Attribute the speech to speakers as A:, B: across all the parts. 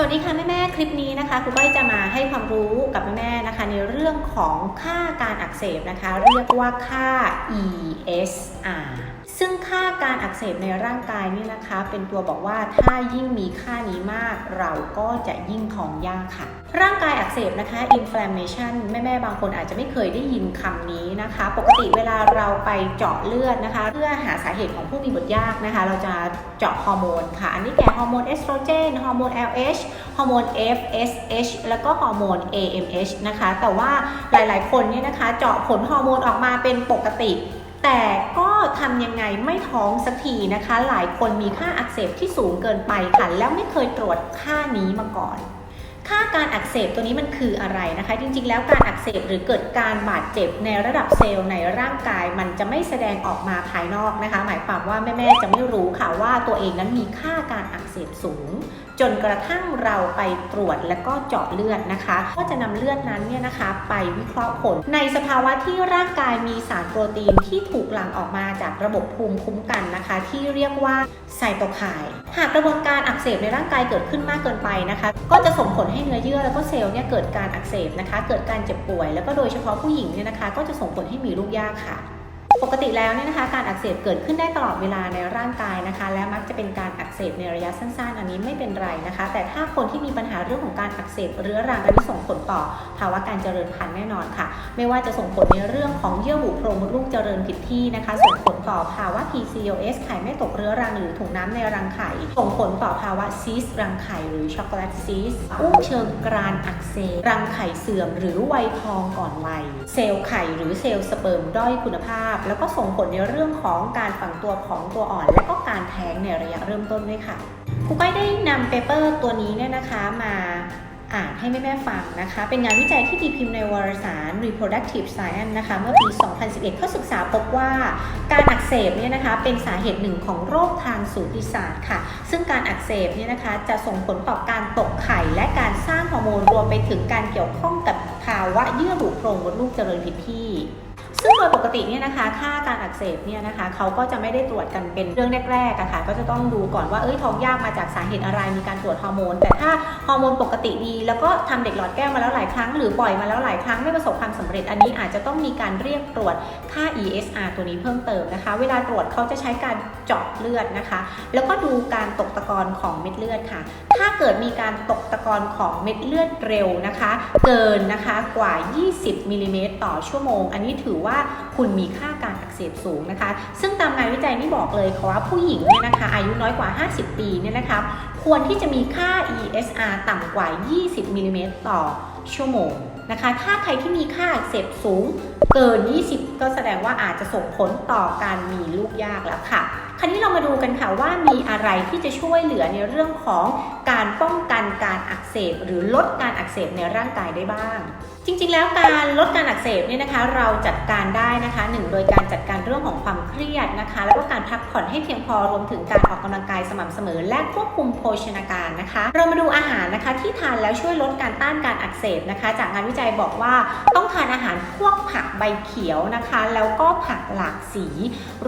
A: สวัสดีค่ะแม่แม่คลิปนี้นะคะครูก้อยจะมาให้ความรู้กับแม่แม่นะคะ ในเรื่องของค่าการอักเสบนะคะ เรียกว่าค่า ESR ซึ่งค่าการอักเสบในร่างกายนี่นะคะ เป็นตัวบอกว่าถ้ายิ่งมีค่านี้มาก เราก็จะยิ่งท้องยากค่ะ ร่างกายอักเสบนะคะ inflammation แม่ๆบางคนอาจจะไม่เคยได้ยินคำนี้นะคะ ปกติเวลาเราไปเจาะเลือดนะคะ เพื่อหาสาเหตุของผู้มีบุตรยากนะคะ เราจะเจาะฮอร์โมนค่ะ อันนี้แก่ฮอร์โมนเอสโตรเจนฮอร์โมน LH ฮอร์โมน FSH แล้วก็ฮอร์โมน AMH นะคะ แต่ว่าหลายๆ คนเนี่ยนะคะ เจาะผลฮอร์โมนออกมาเป็นปกติ แต่ก็ทำยังไงไม่ท้องสักทีนะคะ หลายคนมีค่าอักเสบที่สูงเกินไปค่ะ แล้วไม่เคยตรวจค่านี้มาก่อน ค่าการอักเสบตัวนี้มันคืออะไรนะคะ จริงๆ แล้วการอักเสบหรือเกิดการบาดเจ็บในระดับเซลล์ในร่างกาย มันจะไม่แสดงออกมาภายนอกนะคะ หมายความว่าแม่ๆจะไม่รู้ค่ะว่าตัวเองนั้นมีค่าการอักเสบสูง จนกระทั่งเราไปตรวจและก็เจาะเลือดนะคะ ก็จะนำเลือดนั้นเนี่ยนะคะ ไปวิเคราะห์ผล ในสภาวะที่ร่างกายมีสารโปรตีนที่ถูกหลั่งออกมาจากระบบภูมิคุ้มกันนะคะ ที่เรียกว่าไซโตไคน์หากกระบวนการอักเสบในร่างกายเกิดขึ้นมากเกินไปนะคะ ก็จะส่งผลให้เนื้อเยื่อแล้วก็เซลล์เนี่ยเกิดการอักเสบนะคะ เกิดการเจ็บป่วย แล้วก็โดยเฉพาะผู้หญิงเนี่ยนะคะ ก็จะส่งผลให้มีลูกยากค่ะ ปกติแล้วเนี่ยนะคะการอักเสบเกิดขึ้นได้ตลอดเวลาในร่างกายนะคะ และมักจะเป็นการอักเสบในระยะสั้นๆ อันนี้ไม่เป็นไรนะคะ แต่ถ้าคนที่มีปัญหาเรื่องของการอักเสบเรื้อรังอันนี้ส่งผลต่อภาวะการเจริญพันธุ์แน่นอนค่ะ ไม่ว่าจะส่งผลในเรื่องของเยื่อบุโพรงมดลูกเจริญผิดที่นะคะ ส่งผลต่อภาวะ PCOS ไข่ไม่ตกเรื้อรังหรือถุงน้ำในรังไข่ ส่งผลต่อภาวะซีสต์รังไข่หรือช็อกโกแลตซีสต์อุ้งเชิงกรานอักเสบรังไข่เสื่อม หรือวัยทองก่อนวัย เซลล์ไข่หรือเซลล์สเปิร์มด้อยคุณภาพแล้วก็ส่งผลในเรื่องของการฝังตัวของตัวอ่อน และก็การแท้งในระยะเริ่มต้นด้วยค่ะครูก้อยได้นำเปเปอร์ตัวนี้เนี่ยนะคะมาอ่านให้แม่ๆฟังนะคะ เป็นงานวิจัยที่ตีพิมพ์ในวารสาร Reproductive Science นะคะ เมื่อปี 2011 เขาศึกษาพบว่าการอักเสบเนี่ยนะคะเป็นสาเหตุหนึ่งของโรคทางสูติศาสตร์ค่ะ ซึ่งการอักเสบเนี่ยนะคะจะส่งผลต่อการตกไข่ และการสร้างฮอร์โมนรวมไปถึงการเกี่ยวข้องกับภาวะเยื่อบุโพรงมดลูกเจริญผิดที่ ซึ่งโดยปกติเนี่ยนะคะ ค่าการอักเสบเนี่ยนะคะเขาก็จะไม่ได้ตรวจกันเป็นเรื่องแรกๆอะค่ะก็จะต้องดูก่อนว่าเอ้ยท้องยากมาจากสาเหตุอะไรมีการตรวจฮอร์โมน แต่ถ้าฮอร์โมนปกติดี แล้วก็ทำเด็กหลอดแก้วมาแล้วหลายครั้งหรือปล่อยมาแล้วหลายครั้งไม่ประสบความสำเร็จอันนี้อาจจะต้องมีการเรียกตรวจค่า ESR ตัวนี้เพิ่มเติมนะคะ เวลาตรวจเขาจะใช้การเจาะเลือดนะคะ แล้วก็ดูการตกตะกอนของเม็ดเลือดค่ะ ถ้าเกิดมีการตกตะกอนของเม็ดเลือดเร็วนะคะ เกินนะคะกว่า 20มิลลิเมตรต่อชั่วโมง อันนี้ถือว่าว่าคุณมีค่าการอักเสบสูงนะคะ ซึ่งตามงานวิจัยนี่บอกเลยค่ะว่าผู้หญิงเนี่ยนะคะ อายุน้อยกว่า 50 ปีเนี่ยนะคะควรที่จะมีค่า ESR ต่ำกว่า 20มิลลิเมตรต่อชั่วโมงนะคะ ถ้าใครที่มีค่าอักเสบสูงเกิน 20 ก็แสดงว่าอาจจะส่งผลต่อการมีลูกยากแล้วค่ะ คราวนี้เรามาดูกันค่ะว่ามีอะไรที่จะช่วยเหลือในเรื่องของการป้องกันการอักเสบ หรือลดการอักเสบในร่างกายได้บ้าง จริงๆ แล้วการลดการอักเสบเนี่ยนะคะ เราจัดการได้นะคะหนึ่งโดยการจัดการเรื่องของความเครียดนะคะ แล้วก็การพักผ่อนให้เพียงพอรวมถึงการออกกำลังกายสม่ำเสมอ และควบคุมโภชนาการนะคะ เรามาดูอาหารนะคะที่ทานแล้วช่วยลดการต้านการอักเสบนะคะ จากงานวิจัยบอกว่าต้องทานอาหารพวกผักใบเขียวนะคะ แล้วก็ผักหลากสี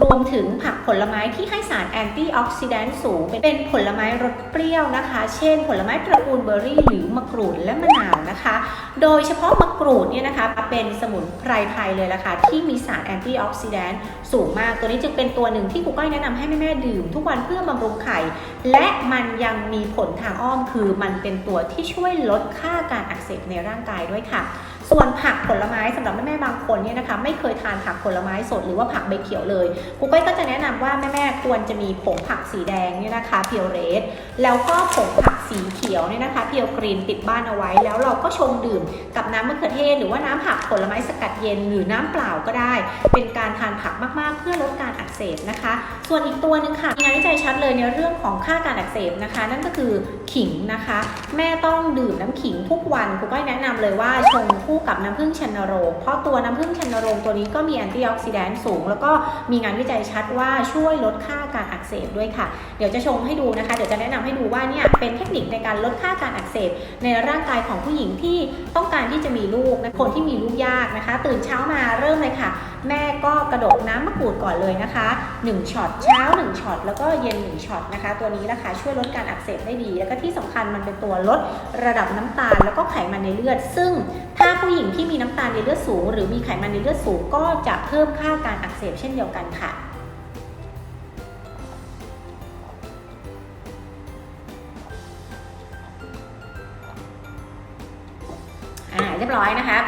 A: รวมถึงผักผลไม้ที่ให้สารแอนตี้ออกซิแดนต์สูง เป็นผลไม้รสเปรี้ยวนะคะ เช่น ผลไม้ตระกูลเบอร์รี่หรือมะกรูดและมะนาวนะคะ โดยเฉพาะมะกรูดเนี่ยนะคะเป็นสมุนไพรไทยเลยล่ะค่ะที่มีสารแอนตี้ออกซิแดนต์สูงมากตัวนี้จึงเป็นตัวหนึ่งที่ครูก้อยแนะนำให้แม่ๆดื่ม ทุกวันเพื่อบำรุงไข่ และมันยังมีผลทางอ้อมคือมันเป็นตัวที่ช่วยลดค่าการอักเสบในร่างกายด้วยค่ะ ส่วนผักผลไม้สำหรับแม่ๆบางคนเนี่ยนะคะไม่เคยทานผักผลไม้สดหรือว่าผักใบเขียวเลยครูก้อยก็จะแนะนำว่าแม่ๆควรจะมีผงผักสีแดงเนี่ยนะคะเพียวเรสแล้วก็ผงผักสีเขียวเนี่ยนะคะเพียวกรีนติดบ้านเอาไว้ แล้วเราก็ชงดื่มกับน้ำมะเขือเทศ หรือว่าน้ำผักผลไม้สกัดเย็นหรือน้ำเปล่าก็ได้ เป็นการทานผักมากๆ เพื่อลดการอักเสบนะคะ ส่วนอีกตัวหนึ่งค่ะมีงานวิจัยชัดเลยในเรื่องของค่าการอักเสบนะคะ นั่นก็คือขิงนะคะ แม่ต้องดื่มน้ำขิงทุกวันครูก้อยแนะนำเลยว่าชงคู่กับน้ำผึ้งชันโรงเพราะตัวน้ำผึ้งชันโรงตัวนี้ก็มีแอนตี้ออกซิแดนต์สูง แล้วก็มีงานวิจัยชัดว่าช่วยลดค่าการอักเสบด้วยค่ะ เดี๋ยวจะชงให้ดูนะคะ เดี๋ยวจะแนะนำให้ดูว่าเนี่ยเป็นเทคนิคในการลดค่าการอักเสบในร่างกายของผู้หญิงที่ต้องการที่จะมีลูกนะคนที่มีลูกยากนะคะ ตื่นเช้ามาเริ่มเลยค่ะ แม่ก็กระดกน้ำมะกรูดก่อนเลยนะคะ1ช็อตเช้า 1ช็อตแล้วก็เย็น1ช็อตนะคะ ตัวนี้นะคะช่วยลดการอักเสบได้ดี แล้วก็ที่สำคัญมันเป็นตัวลดระดับน้ำตาล แล้วก็ไขมันในเลือด ซึ่งถ้าผู้หญิงที่มีน้ำตาลในเลือดสูง หรือมีไขมันในเลือดสูง ก็จะเพิ่มค่าการอักเสบเช่นเดียวกันค่ะ อ่าเรียบร้อยนะคะ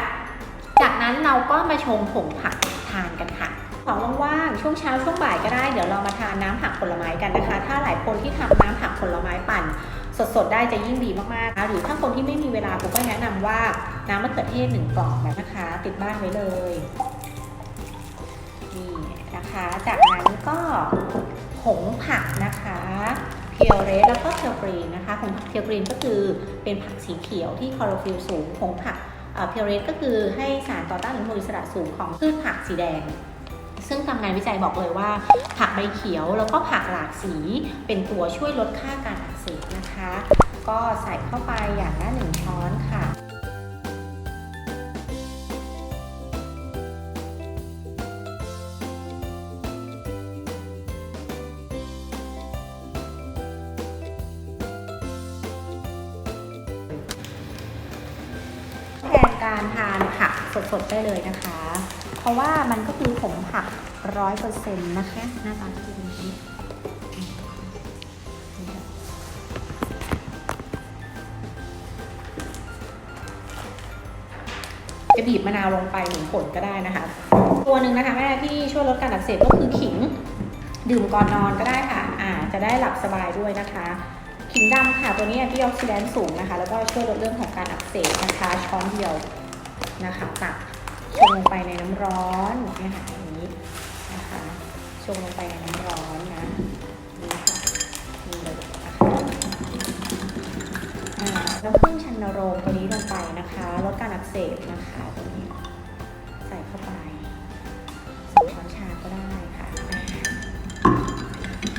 A: จากนั้นเราก็มาชงผงผักทานกันค่ะของว่างๆช่วงเช้าช่วงบ่ายก็ได้ เดี๋ยวเรามาทานน้ำผักผลไม้กันนะคะ ถ้าหลายคนที่ทำน้ำผักผลไม้ปั่น สดๆ ได้จะยิ่งดีมากๆนะหรือถ้าคนที่ไม่มีเวลาผมก็แนะนำว่าน้ำมะเขือเทศหนึ่งกล่องแบบนะคะ ติดบ้านไว้เลยนี่นะคะ จากนั้นก็ผงผักนะคะเพียวเรสแล้วก็เพียวกรีนนะคะผงผักเพียวกรีนก็คือเป็นผักสีเขียวที่คอโรฟิลสูงผงผักเพียวเรสก็คือให้สารต่อต้านอนุมูลอิสระสูงของพืชผักสีแดง ซึ่งทำงานวิจัยบอกเลยว่า ผักใบเขียวแล้วก็ผักหลากสีเป็นตัวช่วยลดค่าการอักเสบนะคะ ก็ใส่เข้าไปอย่างละหนึ่งช้อนค่ะแทนการทาน สดๆได้เลยนะคะ เพราะว่ามันก็คือผงผักร้อยเปอร์เซ็นต์นะคะหน้าตาจะเป็นอย่างนี้จะบีบมะนาวลงไปหนึ่งผลก็ได้นะคะ ตัวหนึ่งนะคะแม่ที่ช่วยลดการอักเสบก็คือขิง ดื่มก่อนนอนก็ได้ค่ะ อ่า จะได้หลับสบายด้วยนะคะ ขิงดำค่ะตัวนี้แอนตี้ออกซิแดนต์สูงนะคะ แล้วก็ช่วยลดเรื่องของการอักเสบนะคะ ช้อนเดียว นะคะตักชงลงไปในน้ำร้อนนะคะอย่างนี้นะคะชงลงไปในน้ำร้อนนะนี่ค่ะนี่เลยนะคะน้ำผึ้งชันนโรงตัวนี้ลงไปนะคะลดการอักเสบนะคะตัวนี้ใส่เข้าไปสองช้อนชาก็ได้ค่ะ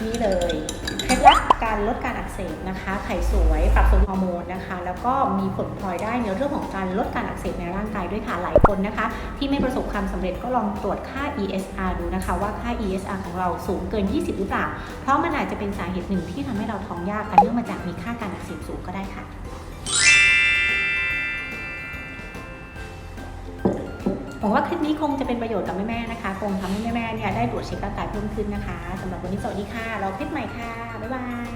A: นี่เลย ดลับการลดการอักเสบนะคะ ไข่สวย ปรับสมดุลฮอร์โมนนะคะ แล้วก็มีผลพลอยได้ในเรื่องของการลดการอักเสบในร่างกายด้วยค่ะหลายคนนะคะ ที่ไม่ประสบความสำเร็จก็ลองตรวจค่า ESR ดูนะคะ ว่าค่า ESR ของเราสูงเกิน 20 หรือเปล่า เพราะมันอาจจะเป็นสาเหตุหนึ่งที่ทำให้เราท้องยากกันเนื่องมาจากมีค่าการอักเสบสูงก็ได้ค่ะ วังว่าคลิปนี้คงจะเป็นประโยชน์กับแม่ๆนะคะ คงทำให้แม่ๆเนี่ยได้ตรวจเช็คร่างกายเพิ่มขึ้นนะคะสำหรับวันนี้สวัสดีค่ะ เราคลิปใหม่ค่ะ บ๊ายบาย